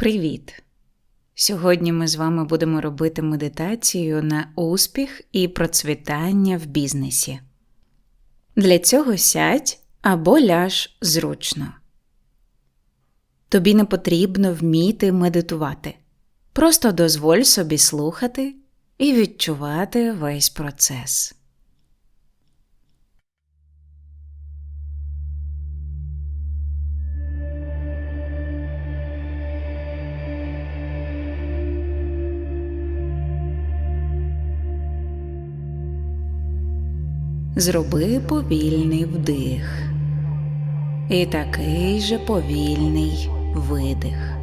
Привіт! Сьогодні ми з вами будемо робити медитацію на успіх і процвітання в бізнесі. Для цього сядь або ляж зручно. Тобі не потрібно вміти медитувати. Просто дозволь собі слухати і відчувати весь процес. Зроби повільний вдих і такий же повільний видих.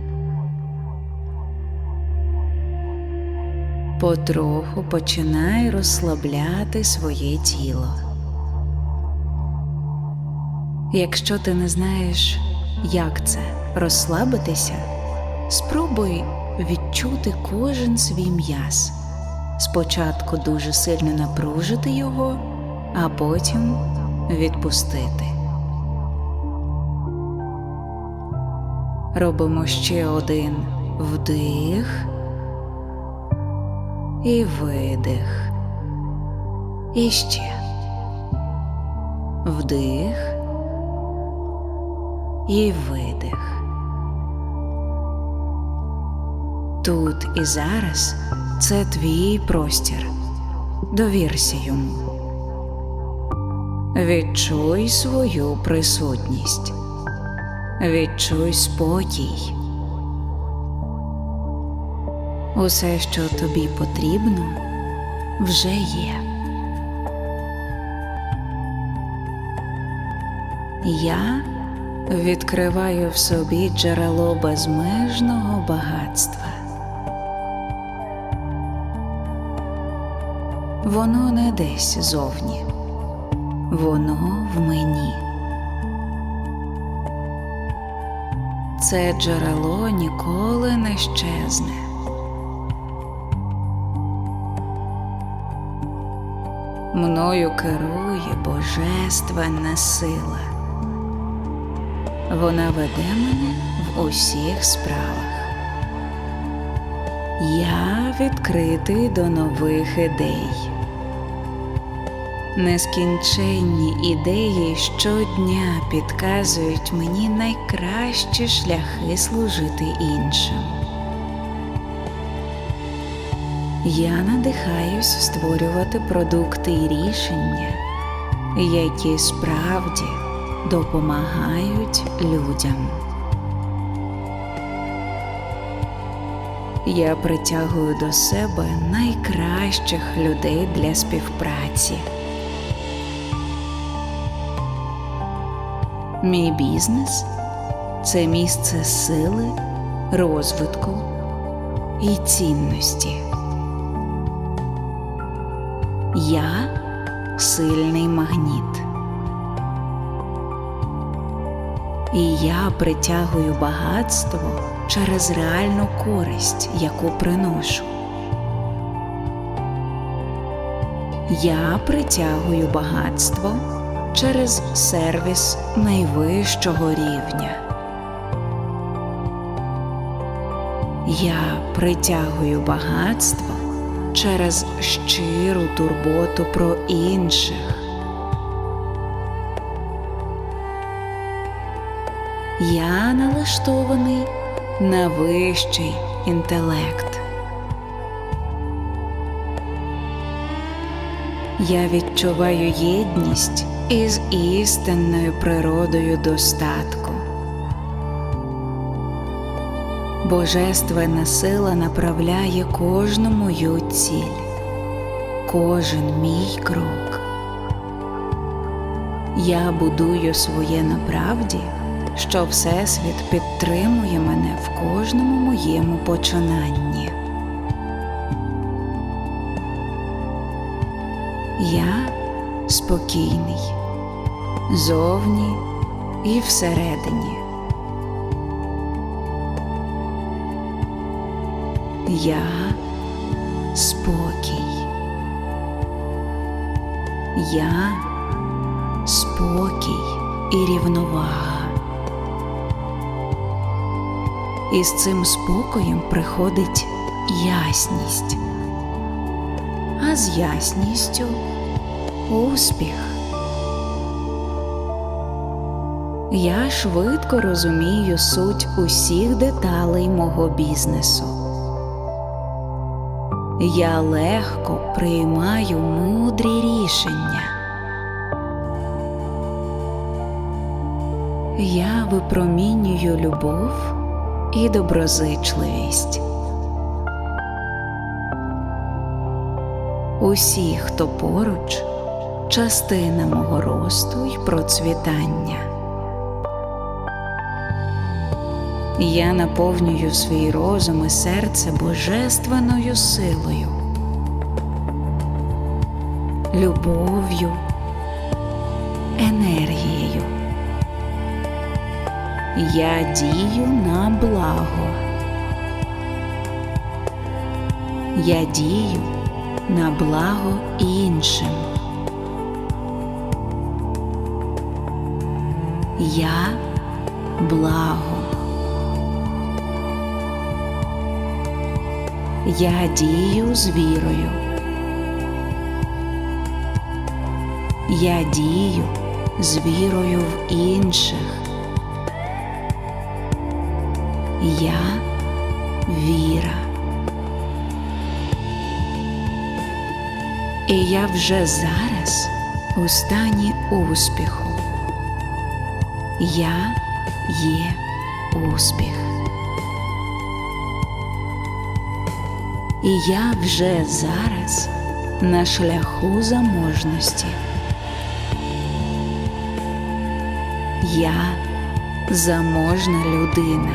Потроху починай розслабляти своє тіло. Якщо ти не знаєш, як це розслабитися, спробуй відчути кожен свій м'яз. Спочатку дуже сильно напружити його, а потім відпустити. Робимо ще один вдих і видих. І ще вдих і видих. Тут і зараз це твій простір. Довірся йому. Відчуй свою присутність. Відчуй спокій. Усе, що тобі потрібно, вже є. Я відкриваю в собі джерело безмежного багатства. Воно не десь зовні, воно в мені. Це джерело ніколи не щезне. Мною керує божественна сила. Вона веде мене в усіх справах. Я відкритий до нових ідей. Нескінченні ідеї щодня підказують мені найкращі шляхи служити іншим. Я надихаюсь створювати продукти і рішення, які справді допомагають людям. Я притягую до себе найкращих людей для співпраці. Мій бізнес це місце сили, розвитку і цінності. Я сильний магніт. І я притягую багатство через реальну користь, яку приношу. Я притягую багатство через сервіс найвищого рівня. Я притягую багатство через щиру турботу про інших. Я налаштований на вищий інтелект. Я відчуваю єдність із істинною природою достатку. Божественна сила направляє кожну мою ціль, кожен мій крок. Я будую своє на правді, що Всесвіт підтримує мене в кожному моєму починанні. Я спокійний зовні і всередині. Я спокій. Я спокій і рівновага. і з цим спокоєм приходить ясність, а з ясністю успіх. Я швидко розумію суть усіх деталей мого бізнесу. Я легко приймаю мудрі рішення. Я випромінюю любов і доброзичливість. Усі, хто поруч, частина мого росту й процвітання. Я наповнюю свій розум і серце божественною силою, любов'ю, енергією. Я дію на благо. Я дію на благо іншим. Я благо. Я дію з вірою. Я дію з вірою в інших. Я віра. І я вже зараз у стані успіху. Я є успіх. І я вже зараз на шляху заможності. Я заможна людина.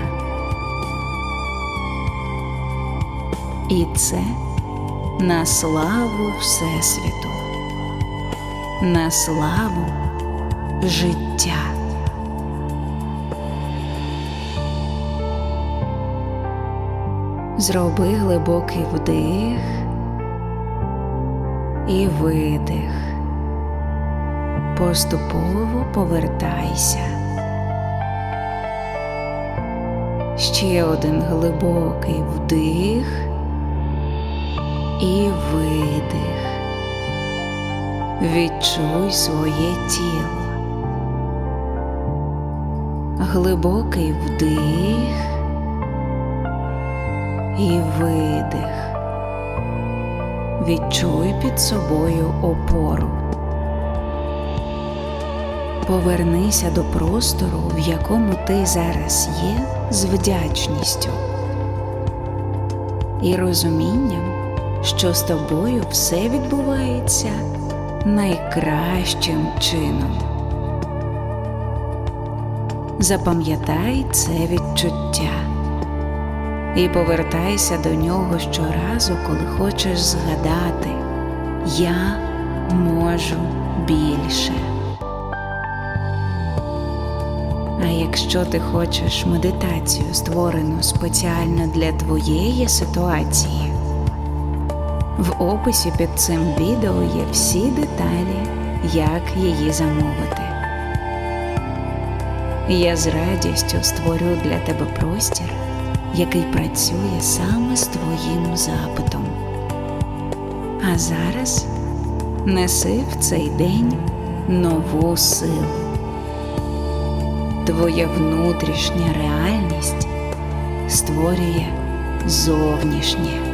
І це на славу Всесвіту, на славу життя. Зроби глибокий вдих і видих. Поступово повертайся. Ще один глибокий вдих і видих. Відчуй своє тіло. Глибокий вдих і видих. Відчуй під собою опору. Повернися до простору, в якому ти зараз є, з вдячністю і розумінням, що з тобою все відбувається найкращим чином. Запам'ятай це відчуття і повертайся до нього щоразу, коли хочеш згадати Я можу більше. А якщо ти хочеш медитацію, створену спеціально для твоєї ситуації, в описі під цим відео є всі деталі, як її замовити. Я з радістю створю для тебе простір, який працює саме з твоїм запитом. А зараз неси в цей день нову силу. Твоя внутрішня реальність створює зовнішнє.